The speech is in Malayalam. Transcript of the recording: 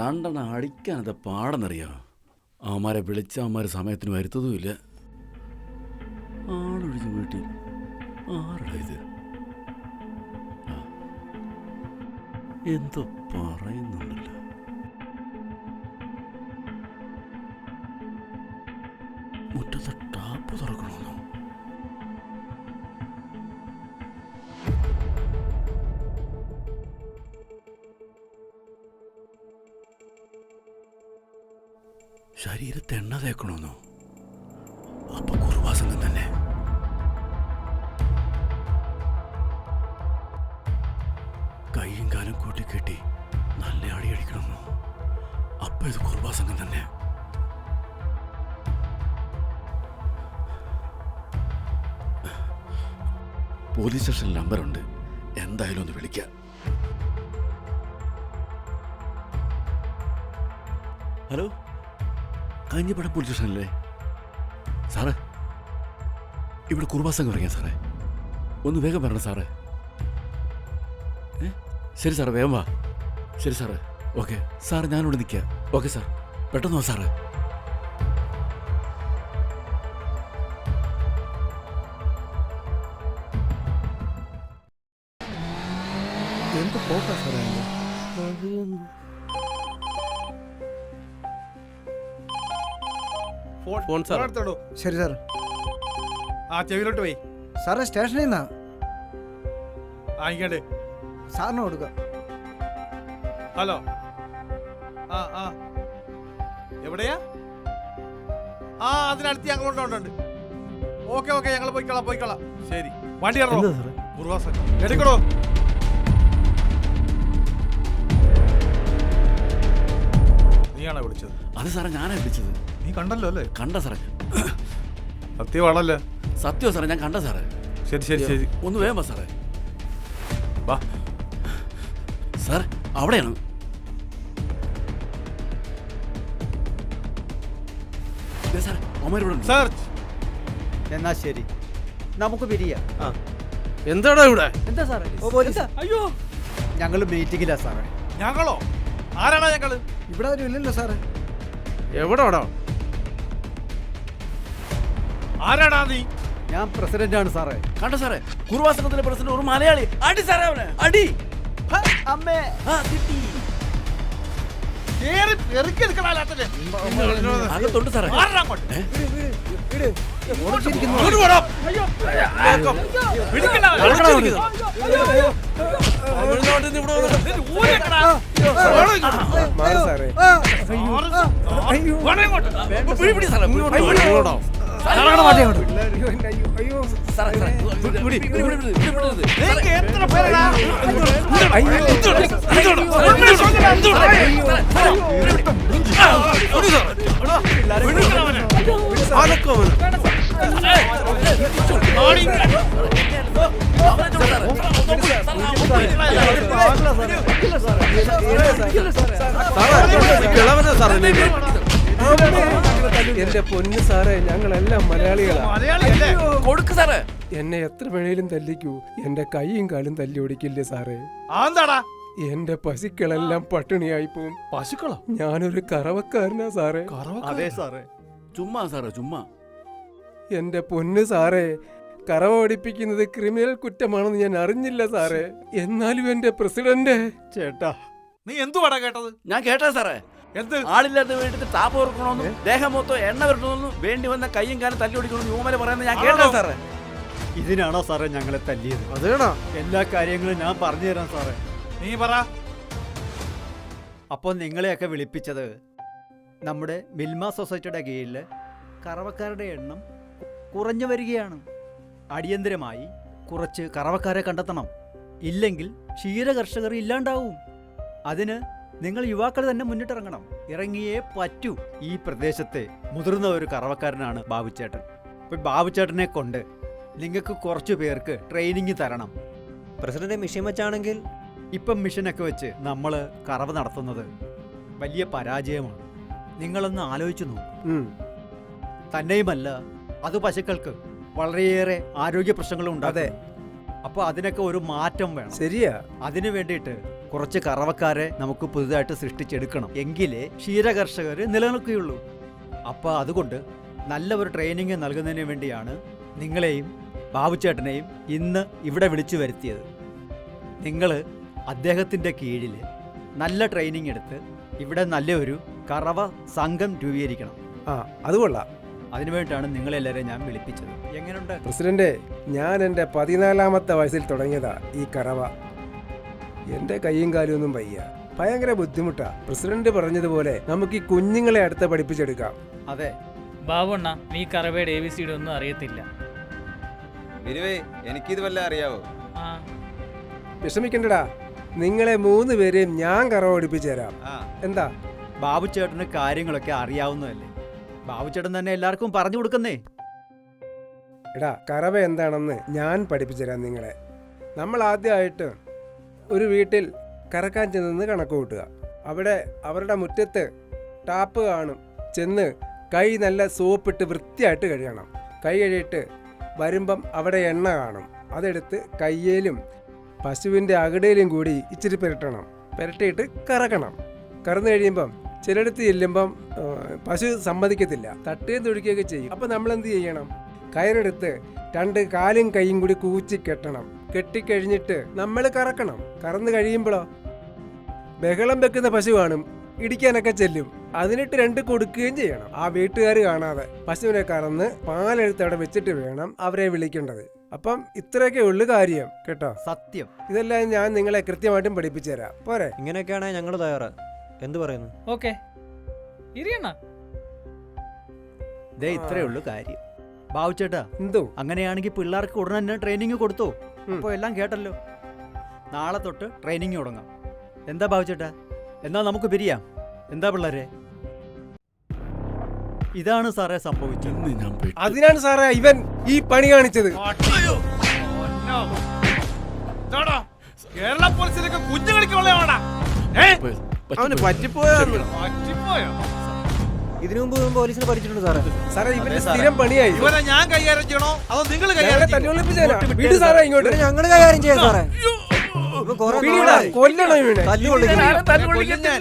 രണ്ടെണ്ണം അടിക്കാനത് പാടെന്നറിയോ? അവന്മാരെ വിളിച്ച അവന്മാർ സമയത്തിന് വരുത്തതുമില്ല. ആളൊഴിഞ്ഞ് വീട്ടിൽ. ആരുടെ ഇത്. എന്തോ പറയുന്നുണ്ടല്ലോ. മുറ്റത്തെ ടാപ്പ് തുറക്കണമെന്നോ ശരീരത്തെ എണ്ണ തേക്കണമെന്നോ അപ്പൊ കുറുവാസംഗം തന്നെ. കൈയും കാലും കൂട്ടിക്കെട്ടി നല്ല അടി അടിക്കണമെന്നോ അപ്പൊ ഇത് കുറുവാസംഗം തന്നെ. പോലീസ് സ്റ്റേഷനിൽ നമ്പറുണ്ട്. എന്തായാലും ഒന്ന് വിളിക്കാം. ഹലോ? കാഞ്ഞിപ്പടം പോലീസ് സ്റ്റേഷനല്ലേ സാറേ ഇവിടെ കുർബാസം ഇറങ്ങിയ സാറേ. ഒന്ന് വേഗം വരണം സാറേ. ഏ? ശരി സാറേ വേഗം വാ. ശരി സാറേ ഓക്കെ. സാർ ഞാനിവിടെ നിൽക്കാം. Okay sir. പെട്ടെന്ന് വാ സാറേ. എന്ത് പോക്കാ സാറേ? Phone sir. എടുത്തോളൂ ശരി സാർ ആ ചെവിയിലോട്ട് പോയി. സാറേ സ്റ്റേഷനിൽ നിന്നാ? ആയിക്കോട്ടെ സാറിന് കൊടുക്കാം. ഹലോ. ആ ആ. എവിടെയാ? ആ അതിനടുത്ത് ഞങ്ങൾ കൊണ്ടുണ്ട് ഓക്കെ ഓക്കെ ഞങ്ങൾ പോയിക്കളാം പോയിക്കളാം. ശരി. വണ്ടി ഇറങ്ങോ ഉർവാസൻ എടുക്കണോ? നീയാണോ വിളിച്ചത്. അത് സാറേ ഞാനാ വിളിച്ചത്. നീ കണ്ടല്ലോ അല്ലേ? കണ്ട സാറേ. സത്യമാണല്ലേ സത്യം സാറേ ഞാൻ കണ്ട സാറേ. ശരി ശരി ശരി. ഒന്ന് വേഗം വാ സാറേ. വാ. സാർ അവിടെയാണ്. ദേ ഇവിടെ ഉണ്ട്. എന്നാ ശരി. നമുക്ക് പിരിയാം. എന്താടാ ഇവിടെ? എന്താ സാറേ? അയ്യോ. ഞങ്ങൾ മീറ്റിംഗിലാ സാറേ. ഞങ്ങളോ? ആരാണോ ഞങ്ങൾ? ഇവിടെ ആരും ഇല്ലല്ലോ സാറേ. എവിടെ ആരാടാ നീ? ഞാൻ പ്രസിഡന്റ് ആണ് സാറേ. കണ്ട സാറേ? കുറുവാസനത്തിലെ പ്രസിഡന്റ് ഒരു മലയാളി. അടി സാറേ അവനെ. അടി. അമ്മേ. ആ കിട്ടി. കേറി അകത്തുണ്ട് സാറേ. അങ്ങോട്ട്? പോടാ. വേഗം. പിടിക്കണ്ട. ഇങ്ങോട്ട്? സാറേ ആറ് കിളവനാ സാറേ എന്റെ പൊന്ന് സാറേ ഞങ്ങളെല്ലാം മലയാളികളാണ്? കൊടുക്ക് സാറേ. എന്നെ എത്ര വേണേലും തല്ലിക്കൂ. എന്റെ കൈയും കാലും തല്ലി ഓടിക്കില്ലേ സാറേ? ആന്താടാ എന്റെ പശുക്കളെല്ലാം പട്ടിണിയായി പോവും. പശുക്കളോ? ഞാനൊരു കറവക്കാരനാ സാറേ. അതെ സാറേ. ചുമ്മാ സാറേ ചുമ്മാ. എന്റെ പൊന്ന് സാറേ കറവ ഓടിപ്പിക്കുന്നത് ക്രിമിനൽ കുറ്റമാണെന്ന് ഞാൻ അറിഞ്ഞില്ല സാറേ. എന്നാലും എന്റെ പ്രസിഡന്റ്. ചേട്ടാ. നീ എന്തുവാടാ കേട്ടത്? ഞാൻ കേട്ടാ സാറേ. എന്ത്? ആളില്ലാത്ത വീട്ടിൽ താപ്പ് ഓർക്കണമെന്നും ദേഹം മൊത്തം എണ്ണ വരണമെന്നും വേണ്ടി വന്ന കയ്യും കാലം തല്ലി ഓടിക്കണമെന്ന് യൂമല പറയുന്നത് ഞാൻ കേട്ടാ? സാറേ. ഇതിനാണോ സാറേ ഞങ്ങളെ തല്ലിയത്? അതേടാ എല്ലാ കാര്യങ്ങളും ഞാൻ പറഞ്ഞു തരാം സാറേ. നീ പറ. അപ്പോൾ നിങ്ങളെയൊക്കെ വിളിപ്പിച്ചത് നമ്മുടെ മിൽമ സൊസൈറ്റിയുടെ കീഴിൽ കറവക്കാരുടെ എണ്ണം കുറഞ്ഞു വരികയാണ്. അടിയന്തരമായി കുറച്ച് കറവക്കാരെ കണ്ടെത്തണം. ഇല്ലെങ്കിൽ ക്ഷീര കർഷകർ ഇല്ലാണ്ടാവും. അതിന് നിങ്ങൾ യുവാക്കൾ തന്നെ മുന്നിട്ടിറങ്ങണം. ഇറങ്ങിയേ പറ്റൂ. ഈ പ്രദേശത്തെ മുതിർന്ന ഒരു കറവക്കാരനാണ് ബാബുച്ചേട്ടൻ. ഇപ്പം ബാബുച്ചേട്ടനെ കൊണ്ട് നിങ്ങൾക്ക് കുറച്ചു പേർക്ക് ട്രെയിനിങ് തരണം. പ്രസിഡന്റ് മിഷൻ വെച്ചാണെങ്കിൽ? ഇപ്പം മിഷനൊക്കെ വെച്ച് നമ്മൾ കറവ് നടത്തുന്നത് വലിയ പരാജയമാണ്. നിങ്ങളൊന്ന് ആലോചിച്ചു നോക്കും. തന്നെയുമല്ല അത് പശുക്കൾക്ക് വളരെയേറെ ആരോഗ്യ പ്രശ്നങ്ങളും ഉണ്ട് അതെ. അപ്പോൾ അതിനൊക്കെ ഒരു മാറ്റം വേണം. ശരിയാ. അതിനു വേണ്ടിയിട്ട് കുറച്ച് കറവക്കാരെ നമുക്ക് പുതുതായിട്ട് സൃഷ്ടിച്ചെടുക്കണം. എങ്കിലേ ക്ഷീരകർഷകർ നിലനിൽക്കുകയുള്ളൂ. അപ്പോൾ അതുകൊണ്ട് നല്ല ഒരു ട്രെയിനിങ് നൽകുന്നതിന് വേണ്ടിയാണ് നിങ്ങളെയും ബാബുച്ചേട്ടനെയും ഇന്ന് ഇവിടെ വിളിച്ചു വരുത്തിയത്. നിങ്ങൾ അദ്ദേഹത്തിന്റെ കീഴിൽ നല്ല ട്രെയിനിങ് എടുത്ത് ഇവിടെ നല്ലൊരു കറവ സംഘം രൂപീകരിക്കണം. ആ അത് കൊള്ളാം. അതിനുവേണ്ടിയിട്ടാണ് നിങ്ങളെല്ലാവരെയും ഞാൻ വിളിപ്പിച്ചത്. എങ്ങനെയുണ്ട്? പ്രസിഡന്റ് ഞാൻ എന്റെ പതിനാലാമത്തെ വയസ്സിൽ തുടങ്ങിയതാ ഈ കറവ. എന്റെ കൈയും കാലും ഒന്നും വയ്യ. ഭയങ്കര ബുദ്ധിമുട്ടാ. പ്രസിഡന്റ് പറഞ്ഞതുപോലെ നമുക്ക് ഈ കുഞ്ഞുങ്ങളെ അടുത്ത് പഠിപ്പിച്ചെടുക്കാം. അതെ. ബാബുണ്ണ നീ കറവയുടെ എ ബി സിയുടെ ഒന്നും അറിയത്തില്ല. ഗുരുവേ എനിക്കിത് വല്ല അറിയാവോ? ആ. വിഷമിക്കണ്ടടാ. നിങ്ങളെ മൂന്ന് പേരെയും ഞാൻ കറവ പഠിപ്പിച്ചു തരാം എന്താ? ബാബു ചേട്ടന് കാര്യങ്ങളൊക്കെ അറിയാവുന്നതല്ലേ? ബാബുച്ചേട്ടൻ തന്നെ എല്ലാവർക്കും പറഞ്ഞു കൊടുക്കുന്നേ. എടാ കറവ എന്താണെന്ന് ഞാൻ പഠിപ്പിച്ചു തരാം നിങ്ങളെ. നമ്മൾ ആദ്യമായിട്ട് ഒരു വീട്ടിൽ കറക്കാൻ ചെന്നെന്ന് കണക്ക് കൂട്ടുക. അവിടെ അവരുടെ മുറ്റത്ത് ടാപ്പ് കാണും. ചെന്ന് കൈ നല്ല സോപ്പിട്ട് വൃത്തിയായിട്ട് കഴുകണം. കൈ കഴുകിയിട്ട് വരുമ്പം അവിടെ എണ്ണ കാണും. അതെടുത്ത് കയ്യേലും പശുവിന്റെ അകടയിലും കൂടി ഇച്ചിരി പുരട്ടണം. പുരട്ടിയിട്ട് കറക്കണം. കറന്നു കഴിയുമ്പം ചിലയിടത്ത് ചെല്ലുമ്പം പശു സമ്മതിക്കത്തില്ല. തട്ടുകയും തൊഴിക്കുകയൊക്കെ ചെയ്യും. അപ്പം നമ്മൾ എന്ത് ചെയ്യണം? കയറെടുത്ത് രണ്ട് കാലും കൈയും കൂടി കൂച്ചി കെട്ടണം. കെട്ടിക്കഴിഞ്ഞിട്ട് നമ്മൾ കറക്കണം. കറന്നു കഴിയുമ്പോഴോ ബഹളം വെക്കുന്ന പശു കാണും. ഇടിക്കാനൊക്കെ ചെല്ലും. അതിനിട്ട് രണ്ട് കൊടുക്കുകയും ചെയ്യണം. ആ വീട്ടുകാർ കാണാതെ പശുവിനെ കറന്ന് പാലെടുത്ത് അവിടെ വെച്ചിട്ട് വേണം അവരെ വിളിക്കേണ്ടത്. അപ്പം ഇത്രയൊക്കെ ഉള്ളു കാര്യം. കേട്ടോ? സത്യം. ഇതെല്ലാം ഞാൻ നിങ്ങളെ കൃത്യമായിട്ടും പഠിപ്പിച്ചു തരാം പോരെ? ഇങ്ങനെയൊക്കെയാണെങ്കിൽ ഞങ്ങൾ തയ്യാറാ. എന്ത് പറയുന്നു? ഓക്കെ. ഇരിയണ്ണ. ദേ ഇത്രയേ ഉള്ളൂ കാര്യം. ബാവുച്ചേട്ടാ എന്തോ? അങ്ങനെയാണെങ്കിൽ പിള്ളേർക്ക് ഉടനെ തന്നെ ട്രെയിനിങ് കൊടുത്തോ. അപ്പോൾ എല്ലാം കേട്ടല്ലോ. നാളെ തൊട്ട് ട്രെയിനിങ് തുടങ്ങാം. എന്താ ബാവുച്ചേട്ടാ എന്നാ നമുക്ക് പിരിയാം. എന്താ പിള്ളേരെ? ഇതാണ് സാറേ സംഭവിച്ചത്. ഇന്ന് ഞാൻ പെട്ടു. അതിനാണ് സാറേ ഇവൻ ഈ പണി കാണിച്ചത്. കേരള പോലീസിലൊക്കെ കുഞ്ഞു കളിക്കുള്ള ഏ? അവന് പറ്റിപ്പോയോ? പറ്റിപ്പോയോ? ഇതിനു മുമ്പ് പോലീസിനെ പഠിച്ചിട്ടുണ്ട് സാറേ. സാറേ ഇവന്റെ സ്ഥിരം പണിയായി. ഇവരെ ഞാൻ കൈകാര്യം ചെയ്യണോ? അതോ നിങ്ങൾ ഞങ്ങളെ കൈകാര്യം ചെയ്യണോ? വീട് സാറേ ഇങ്ങോട്ട്. ഞങ്ങൾ കൈകാര്യം ചെയ്യാം സാറേ. കൊല്ലണം ഇവനെ. തല്ലുകൊള്ളിക്കുന്നു. കൊല്ലും ഞാൻ.